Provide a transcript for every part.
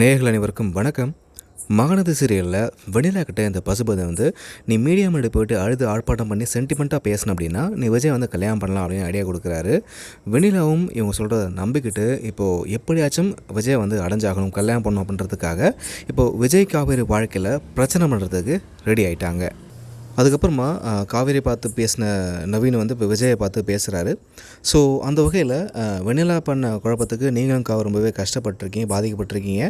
நேர்கள் அனைவருக்கும் வணக்கம். மகனது சீரியலில் வெனிலா கிட்ட இந்த பசுபதி வந்து நீ மீடியா முன்னாடி போயிட்டு அழுது ஆர்ப்பாட்டம் பண்ணி சென்டிமெண்ட்டாக பேசின அப்படின்னா நீ விஜய் வந்து கல்யாணம் பண்ணலாம் அப்படின்னு ஐடியா கொடுக்குறாரு. வெனிலாவும் இவங்க சொல்கிறத நம்பிக்கிட்டு இப்போது எப்படியாச்சும் விஜய் வந்து அடைஞ்சாகணும் கல்யாணம் பண்ணணும் அப்படின்றதுக்காக இப்போது விஜய் காவேரி வாழ்க்கையில் பிரச்சனை பண்ணுறதுக்கு ரெடி ஆயிட்டாங்க. அதுக்கப்புறமா காவேரி பார்த்து பேசின நவீன் வந்து இப்போ விஜயை பார்த்து பேசுகிறாரு ஸோ அந்த வகையில் வெண்ணிலா பண்ண குழப்பத்துக்கு நீங்களும் காவ ரொம்பவே கஷ்டப்பட்டிருக்கீங்க பாதிக்கப்பட்டிருக்கீங்க.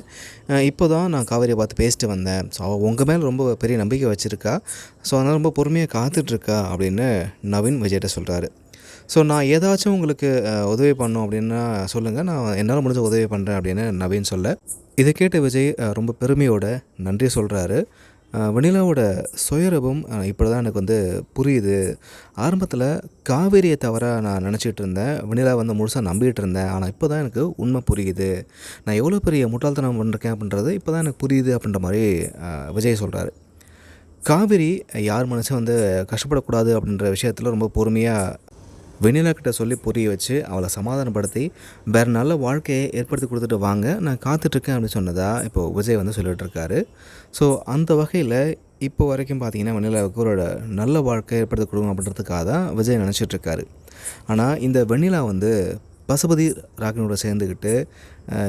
இப்போ தான் நான் காவேரியை பார்த்து பேசிட்டு வந்தேன். ஸோ அவள் உங்கள் மேலே ரொம்ப பெரிய நம்பிக்கை வச்சுருக்கா. ஸோ அதனால் ரொம்ப பொறுமையாக காத்துட்ருக்கா அப்படின்னு நவீன் விஜய்கிட்ட சொல்கிறாரு ஸோ நான் ஏதாச்சும் உங்களுக்கு உதவி பண்ணோம் அப்படின்னா சொல்லுங்கள் நான் என்னால் முடிஞ்ச உதவி பண்ணுறேன் அப்படின்னு நவீன் சொல்ல. இதை கேட்ட விஜய் ரொம்ப பெருமையோட நன்றி சொல்கிறாரு வெண்ணிலாவோட சுயரூபம் இப்போ தான் எனக்கு வந்து புரியுது. ஆரம்பத்தில் காவேரியை தவிர நான் நினச்சிட்டு இருந்தேன். வெண்ணிலா வந்து முழுசாக நம்பிட்டு இருந்தேன். ஆனால் இப்போ தான் எனக்கு உண்மை புரியுது. நான் எவ்வளோ பெரிய முட்டாள்தனம் பண்ணிருக்கேன் அப்படின்றது இப்போ தான் எனக்கு புரியுது அப்படின்ற மாதிரி விஜய் சொல்கிறாரு காவேரி யார் மனசும் வந்து கஷ்டப்படக்கூடாது அப்படின்ற விஷயத்தில் ரொம்ப பொறுமையாக வெண்ணிலா கிட்ட சொல்லி புரிய வச்சு அவளை சமாதானப்படுத்தி வேறு நல்ல வாழ்க்கையை ஏற்படுத்தி கொடுத்துட்டு வாங்க நான் காத்துட்ருக்கேன் அப்படின்னு சொன்னதாக இப்போது விஜய் வந்து சொல்லிகிட்ருக்காரு இருக்காரு ஸோ அந்த வகையில் இப்போ வரைக்கும் பார்த்தீங்கன்னா வெண்ணிலாவுக்கு ஒரு நல்ல வாழ்க்கை ஏற்படுத்தி கொடுக்கணும் அப்படின்றதுக்காக தான் விஜய் நினச்சிட்ருக்காரு. ஆனால் இந்த வெண்ணிலா வந்து பசுபதி ராகனோட சேர்ந்துக்கிட்டு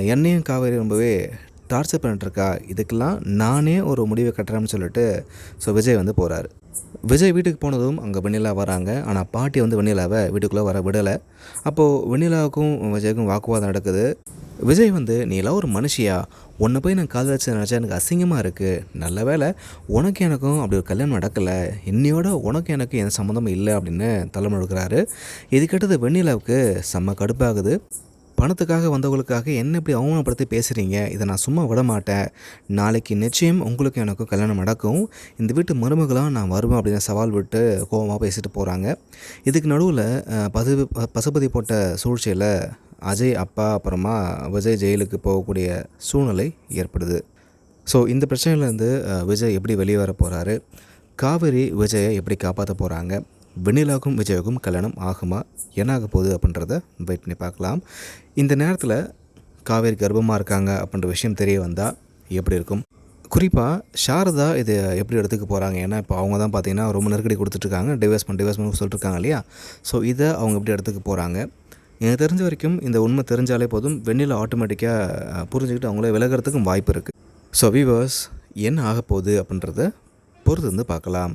என்னையும் காவேரி ரொம்பவே டார்ச்சர் பண்ணிட்டுருக்கா இதுக்கெல்லாம் நானே ஒரு முடிவை கட்டுறேன்னு சொல்லிட்டு ஸோ விஜய் வந்து போகிறாரு விஜய் வீட்டுக்கு போனதும் அங்கே வெண்ணிலா வராங்க. ஆனால் பாட்டி வந்து வெண்ணிலாவை வீட்டுக்குள்ளே வர விடலை. அப்போது வெண்ணிலாவுக்கும் விஜய்க்கும் வாக்குவாதம் நடக்குது. விஜய் வந்து நீ எல்லாம் ஒரு மனுஷியா? உன்னை போய் நான் காதலிச்சு நினச்சா எனக்கு அசிங்கமாக இருக்குது நல்ல வேளை உனக்கு எனக்கும் அப்படி ஒரு கல்யாணம் நடக்கலை. என்னையோட உனக்கு எனக்கு எந்த சம்மந்தமும் இல்லை அப்படின்னு தலைமுழுக்கிறாரு இது வெண்ணிலாவுக்கு செம்ம கடுப்பாகுது. பணத்துக்காக வந்தவங்களுக்காக என்ன இப்படி அவமானப்படுத்தி பேசுகிறீங்க இதை நான் சும்மா விட மாட்டேன். நாளைக்கு நிச்சயம் உங்களுக்கு எனக்கும் கல்யாணம் நடக்கும். இந்த வீட்டு மருமகளாக நான் வருவேன் அப்படின்னு சவால் விட்டு கோபமாக பேசிட்டு போகிறாங்க இதுக்கு நடுவில் பசு பசுபதி போட்ட சூழ்ச்சியில் அஜய் அப்பா அப்புறமா விஜய் ஜெயிலுக்கு போகக்கூடிய சூழ்நிலை ஏற்படுது. ஸோ இந்த பிரச்சனையிலேருந்து விஜய் எப்படி வெளியே வர போகிறாரு காவேரி விஜயை எப்படி காப்பாற்ற போகிறாங்க வெண்ணிலாவுக்கும் விஜய்க்கும் கல்யாணம் ஆகுமா? என்ன ஆக போகுது அப்படின்றத வெயிட் பண்ணி பார்க்கலாம். இந்த நேரத்தில் காவேரி கர்ப்பமாக இருக்காங்க அப்படின்ற விஷயம் தெரிய வந்தால் எப்படி இருக்கும்? குறிப்பாக சாரதா இது எப்படி எடுத்துக்க போகிறாங்க ஏன்னா இப்போ அவங்க தான் பார்த்தீங்கன்னா ரொம்ப நெருக்கடி கொடுத்துட்ருக்காங்க. டிவைஸ் பண்ண டிவைஸ் பண்ண சொல்லிட்டுருக்காங்க இல்லையா? ஸோ இதை அவங்க எப்படி எடுத்துக்க போகிறாங்க எனக்கு தெரிஞ்ச வரைக்கும் இந்த உண்மை தெரிஞ்சாலே போதும். வெண்ணில் ஆட்டோமேட்டிக்காக புரிஞ்சுக்கிட்டு அவங்களே விலகிறதுக்கும் வாய்ப்பு இருக்குது ஸோ விவர்ஸ் என்ன ஆக போகுது அப்படின்றத பொறுத்து வந்து பார்க்கலாம்.